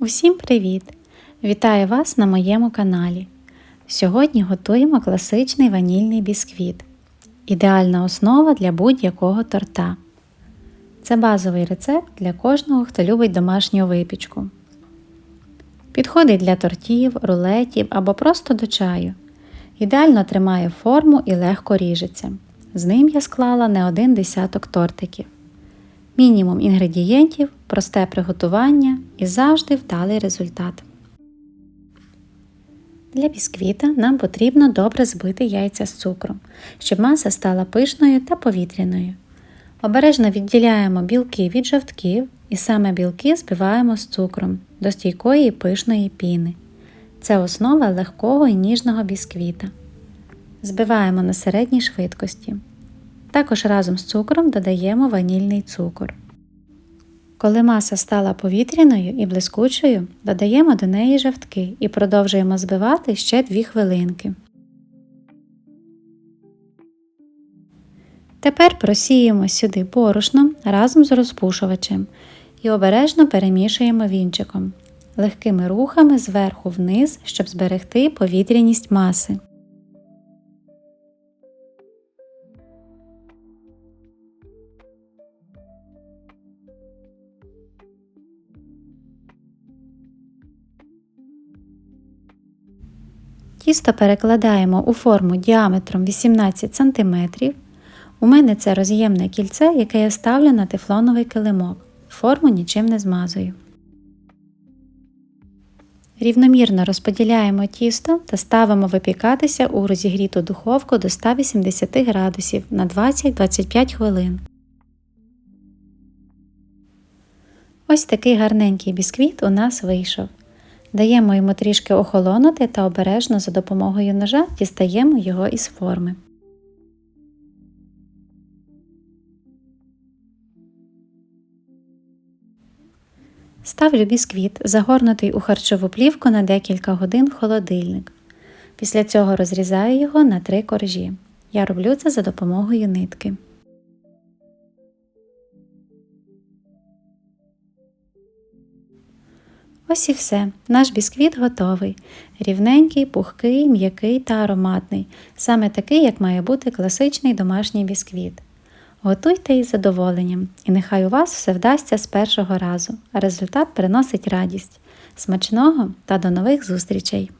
Усім привіт! Вітаю вас на моєму каналі. Сьогодні готуємо класичний ванільний бісквіт. Ідеальна основа для будь-якого торта. Це базовий рецепт для кожного, хто любить домашню випічку. Підходить для тортів, рулетів або просто до чаю. Ідеально тримає форму і легко ріжеться. З ним я склала не один десяток тортиків. Мінімум інгредієнтів, просте приготування і завжди вдалий результат. Для бісквіта нам потрібно добре збити яйця з цукром, щоб маса стала пишною та повітряною. Обережно відділяємо білки від жовтків і саме білки збиваємо з цукром до стійкої пишної піни. Це основа легкого і ніжного бісквіта. Збиваємо на середній швидкості. Також разом з цукром додаємо ванільний цукор. Коли маса стала повітряною і блискучою, додаємо до неї жовтки і продовжуємо збивати ще 2 хвилинки. Тепер просіємо сюди борошно разом з розпушувачем і обережно перемішуємо вінчиком, легкими рухами зверху вниз, щоб зберегти повітряність маси. Тісто перекладаємо у форму діаметром 18 см. У мене це роз'ємне кільце, яке я ставлю на тефлоновий килимок. Форму нічим не змазую. Рівномірно розподіляємо тісто та ставимо випікатися у розігріту духовку до 180 градусів на 20-25 хвилин. Ось такий гарненький бісквіт у нас вийшов. Даємо йому трішки охолонути та обережно за допомогою ножа дістаємо його із форми. Ставлю бісквіт, загорнутий у харчову плівку на декілька годин в холодильник. Після цього розрізаю його на три коржі. Я роблю це за допомогою нитки. Ось і все. Наш бісквіт готовий. Рівненький, пухкий, м'який та ароматний. Саме такий, як має бути класичний домашній бісквіт. Готуйте із задоволенням, і нехай у вас все вдасться з першого разу, а результат приносить радість. Смачного та до нових зустрічей!